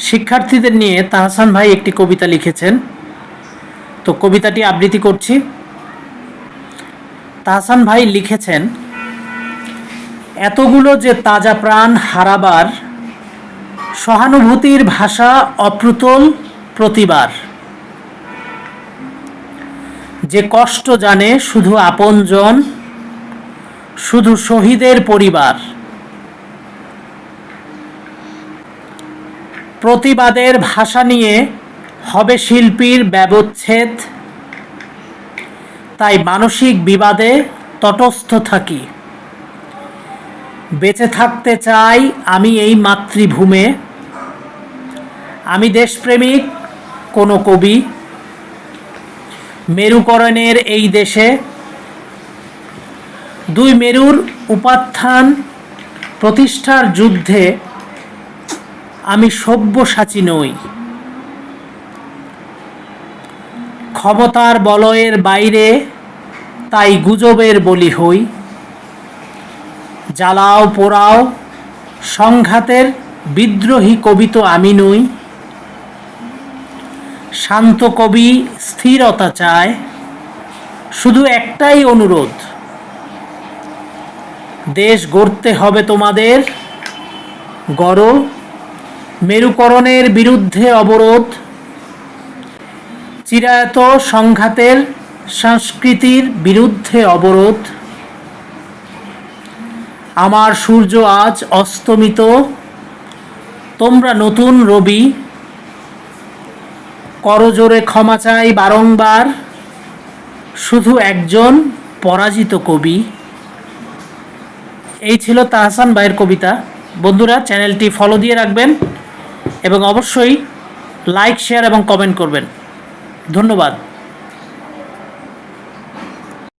শিক্ষার্থীদের নিয়ে তাহসান ভাই একটি কবিতা লিখেছেন। তো কবিতাটি আবৃত্তি করছি। তাহসান ভাই লিখেছেন, এতগুলো যে তাজা প্রাণ হারাবার, সহানুভূতির ভাষা অপ্রতুল প্রতিবার। যে কষ্ট জানে শুধু আপনজন, শুধু শহীদের পরিবার। প্রতিবাদের ভাষা নিয়ে হবে শিল্পীর ব্যবচ্ছেদ। তাই মানসিক বিবাদে তটস্থ থাকি। বেঁচে থাকতে চাই আমি এই মাতৃভূমে। আমি দেশপ্রেমিক, কোনো কবি। মেরুকরণের এই দেশে দুই মেরুর উপাত্থান প্রতিষ্ঠার যুদ্ধে আমি সব্যসাচী নই। ক্ষমতার বলয়ের বাইরে, তাই গুজবের বলি হই। জ্বালাও পোড়াও, সংঘাতের বিদ্রোহী কবি তো আমি নই। শান্ত কবি স্থিরতা চায়, শুধু একটাই অনুরোধ। দেশ গড়তে হবে তোমাদের গড় মেরুকরণের বিরুদ্ধে অবরোধ, চিরায়ত সংঘাতের সংস্কৃতির বিরুদ্ধে অবরোধ, আমার সূর্য আজ অস্তমিত, তোমরা নতুন রবি করজোরে ক্ষমা চাই বারংবার, শুধু একজন পরাজিত কবি। এই ছিল তাহসান ভাইয়ের কবিতা। বন্ধুরা, চ্যানেলটি ফলো দিয়ে রাখবেন। এবং অবশ্যই লাইক শেয়ার এবং কমেন্ট করবেন। ধন্যবাদ।